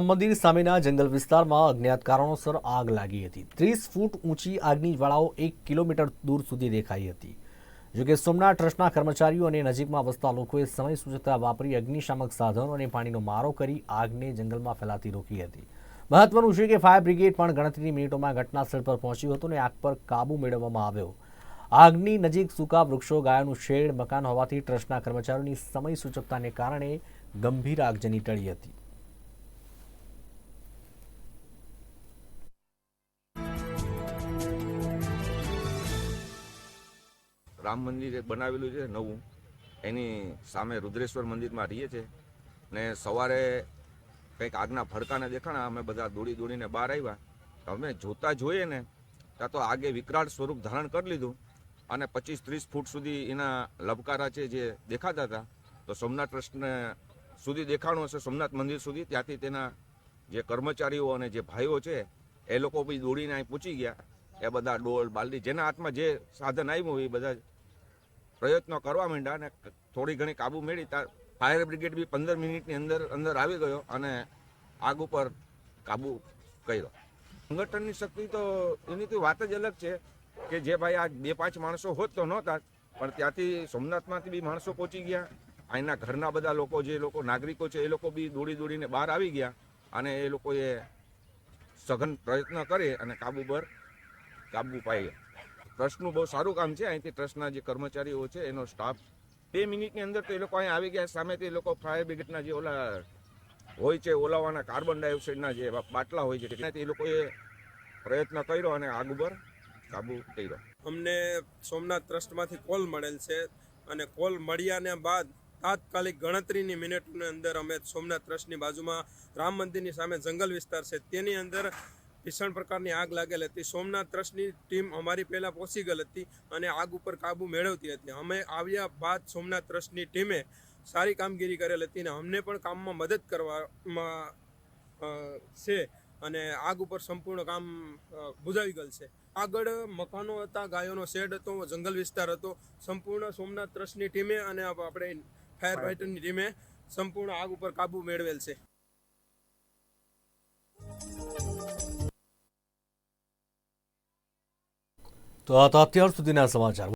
મંદિર સામેના જંગલ વિસ્તારમાં અજ્ઞાત કારણોસર આગ લાગી હતી. ત્રીસ ફૂટ ઊંચી આગની જ્વાળાઓ એક કિલોમીટર દૂર સુધી દેખાઈ હતી. જોકે સોમનાથ ટ્રસ્ટના કર્મચારીઓ અને નજીકમાં વસતા લોકોએ સમય સૂચકતા વાપરી અગ્નિશામક સાધનો અને પાણીનો મારો કરી આગને જંગલમાં ફેલાતી રોકી હતી. મહત્વનું છે કે ફાયર બ્રિગેડ પણ ગણતરીની મિનિટોમાં ઘટના સ્થળ પર પહોંચ્યું હતું અને આગ પર કાબુ મેળવવામાં આવ્યો. આગની નજીક સૂકા વૃક્ષો, ગાયોનું શેડ, મકાન હોવાથી ટ્રસ્ટના કર્મચારીઓની સમય સૂચકતાને કારણે ગંભીર આગજની ટળી હતી. રામ મંદિર બનાવેલું છે નવું. એની સામે રુદ્રેશ્વર મંદિરમાં રહીએ છીએ. ને સવારે કંઈક આગના ભડકાને દેખાણા, અમે બધા દોડી દોડીને બહાર આવ્યા. અમે જોતા જોઈએ ને, ત્યાં તો આગે વિકરાળ સ્વરૂપ ધારણ કરી લીધું. અને પચીસ ત્રીસ ફૂટ સુધી એના લબકારા છે જે દેખાતા હતા. તો સોમનાથ ટ્રસ્ટને સુધી દેખાણું હશે, સોમનાથ મંદિર સુધી. ત્યાંથી તેના જે કર્મચારીઓ અને જે ભાઈઓ છે, એ લોકો બી દોડીને અહીં પૂછી ગયા. એ બધા ડોલ, બાલડી, જેના હાથમાં જે સાધન આવ્યું એ બધા પ્રયત્નો કરવા માંડ્યા અને થોડી ઘણી કાબુ મેળવી. ત્યાં ફાયર બ્રિગેડ બી પંદર મિનિટની અંદર અંદર આવી ગયો અને આગ ઉપર કાબુ કર્યો. સંગઠનની શક્તિ તો એની તો વાત જ અલગ છે કે જે ભાઈ આ બે પાંચ માણસો હોત તો નહોતા, પણ ત્યાંથી સોમનાથમાંથી બી માણસો પહોંચી ગયા. અહીંના ઘરના બધા લોકો, જે લોકો નાગરિકો છે, એ લોકો બી દોડી દોડીને બહાર આવી ગયા અને એ લોકોએ સઘન પ્રયત્ન કરી અને કાબુ પર કાબુ પાઈ ટ્રસ્ટનું બહુ સારું કામ છે. અહીંથી ટ્રસ્ટના જે કર્મચારીઓ છે, એનો સ્ટાફ બે મિનિટની અંદર તો એ લોકો અહીં આવી ગયા. સામેથી એ લોકો ફાયર બ્રિગેડના જે ઓલા હોય છે, ઓલાવાના કાર્બન ડાયોક્સાઇડના જે બાટલા હોય છે તેનાથી એ લોકોએ પ્રયત્ન કર્યો અને આગ ઉપર કાબુ કર્યો. અમને સોમનાથ ટ્રસ્ટમાંથી કોલ મળેલ છે અને કોલ મળ્યાને બાદ તાત્કાલિક ગણતરીની મિનિટની અંદર અમે સોમનાથ ટ્રસ્ટની બાજુમાં રામ મંદિરની સામે જંગલ વિસ્તાર છે. તેની અંદર ભીષણ પ્રકારની આગ લાગેલ હતી. સોમનાથ ટ્રસ્ટની ટીમ અમારી પહેલાં પહોંચી ગયેલ હતી અને આગ ઉપર કાબુ મેળવતી હતી. અમે આવ્યા બાદ સોમનાથ ટ્રસ્ટની ટીમે સારી કામગીરી કરેલ હતી અને અમને પણ કામમાં મદદ કરવામાં છે અને આગ ઉપર સંપૂર્ણ કામ બુજાવી ગયેલ છે. આગળ મકાનો હતા ગાયોનો શેડ હતો જંગલ વિસ્તાર હતો. સંપૂર્ણ સોમનાથ ટ્રસ્ટની ટીમે અને આપણે ફાયર ફાઇટરની ટીમે સંપૂર્ણ આગ ઉપર કાબુ મેળવેલ છે. તો આ તો અત્યાર સુધીના સમાચાર